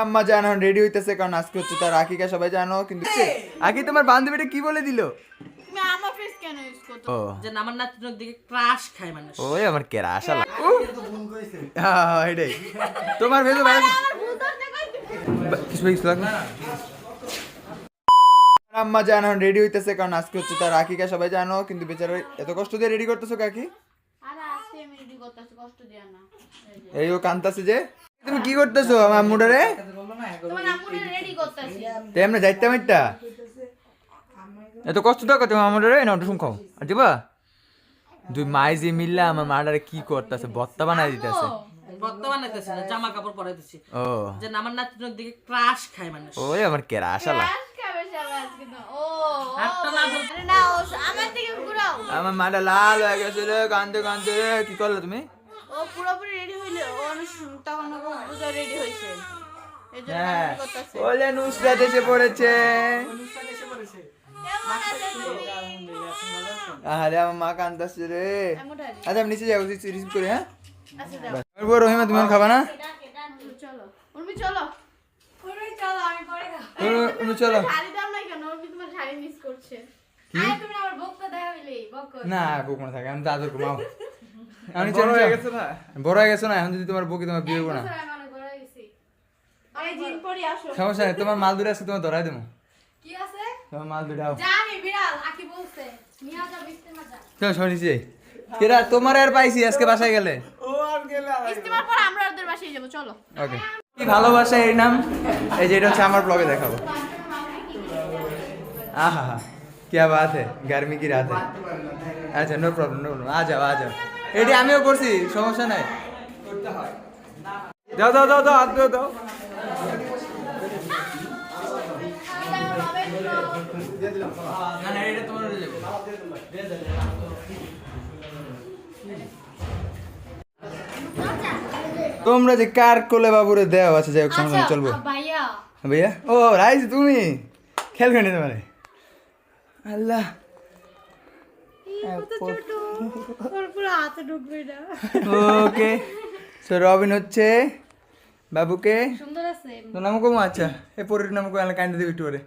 আম্মা জানো রেডি হইতেছে কারণ আজকে হচ্ছে তার আকিকা সবাই জানো কিন্তু আকি তোমার বান্ধবীটা কি বলে দিল? আমার ফেস কেন ইউজ করছ? যে আমার নাতিনের দিকে ক্রাশ খায় মানুষ। ওই আমার কেরা আসা হ্যাঁ হ্যাঁ, এটাই। তোমার কিছু কিছু আম্মা জানো রেডি হইতেছে কারণ আজকে হচ্ছে তার আকিকা সবাই জানো কিন্তু বেচারা এত কষ্ট দিয়ে রেডি করতেছো কাকি। এই ও কান্তাছে যে। তুমি কি করতেছো আমার রেডি তেমনি যাইতে মাইটা এত কষ্ট দাও তোমার আম্মুটারে? না শুন খাও আর দিবা? দুই মাই যে মিললা আমার মাটারে কি করতেছে বত্তা বানাই দিতেছে। না জামা কাপড় ও। যে আমার নাতিনের দিকে ক্রাশ খায় মানুষ। ওই আমার ক্রাশ আমার আমার মাটা লাল হয়ে গেছে রে কান্দতে কান্দতে কি করলে তুমি? ও পুরোপুরি রেডি হইলে ও তখন বুঝা রেডি জন্য হ্যাঁ। ready নুসরাত এসে পড়েছে। আরে আমার মা কান্দাচ্ছে রে। আচ্ছা আমি নিচে যাব রিসিভ করে হ্যাঁ? আচ্ছা রহিমা তুমি খাবা না? চলো। উর্মি চলো। উর্মি চলো আমি পরে খাব। উর্মি- উর্মি চলো। শাড়ি দাও না কেন? উর্মি তোমার শাড়ি মিস করছে। তুমি আমার বকটা দেখাইলে বক না বুক থাকে আমি দাদুর ঘুমাও আমি বড় হয়ে গেছে না বড় হয়ে গেছে না এখন যদি তোমার বুকে তোমার বিয়ে করবো না আমি বড় হয়ে গেছি আরে জিন পরি আসো সমস্যা নেই তোমার মাল দূরে আজকে তোমার ধরাই দেবো কি আছে তোমার মাল দূরে আও জানি বিড়াল আকি বলছে নিয়া যা বিস্তে না যা চলো সবাই নিচে যাই। কেরা তোমার আর পাইছি আজকে বাসায় গেলে ইস্তেমার পর আমরা ওদের বাসায় যাবো চলো ওকে কি ভালোবাসা এর নাম এই যে এটা হচ্ছে আমার ব্লগে দেখাবো आहा हा क्या बात है गर्मी की रात है আচ্ছা নো প্রবলেম নো প্রবলেম আ যাও আ যাও এটি আমিও করছি সমস্যা নাই। দাও দাও দাও দাও হাত দাও। দাও তোমরা যে কার কোলে বাবুরে দেওয়া আছে যাই হোক সঙ্গে আচ্ছা, চলবো। ভাইয়া? ও রাইজ তুমি? খেলবে না তোমার। আল্লাহ। ওকে। সো রবিন হচ্ছে বাবুকে। সুন্দর তোর নাম কম আচ্ছা এ পরের নাম কই কাইন্ডে দিবি একটু করে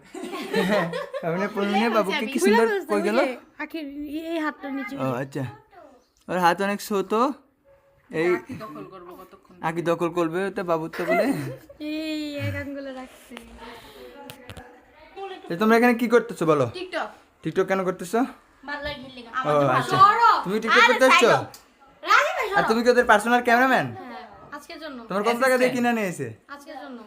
রবিনের পরিনে বাবুকে কি সুন্দর কই গেল? এই হাতটা নিচে। ও আচ্ছা। ওর হাত অনেক ছোট। এই দখল করব কতক্ষণ? আকি দখল করবে ওটা বাবুর তো বলে। এই এক আঙ্গুলে রাখছে। তো তোমরা এখানে কি করতেছো বলো? টিকটক। টিকটক কেন করতেছো? ও আচ্ছা। তুমি টিকটক করতে আসছো আর তুমি কি ওদের পার্সোনাল ক্যামেরাম্যান আজকের জন্য। তোমার কত টাকা দিয়ে কিনে নিয়েছে আজকের জন্য।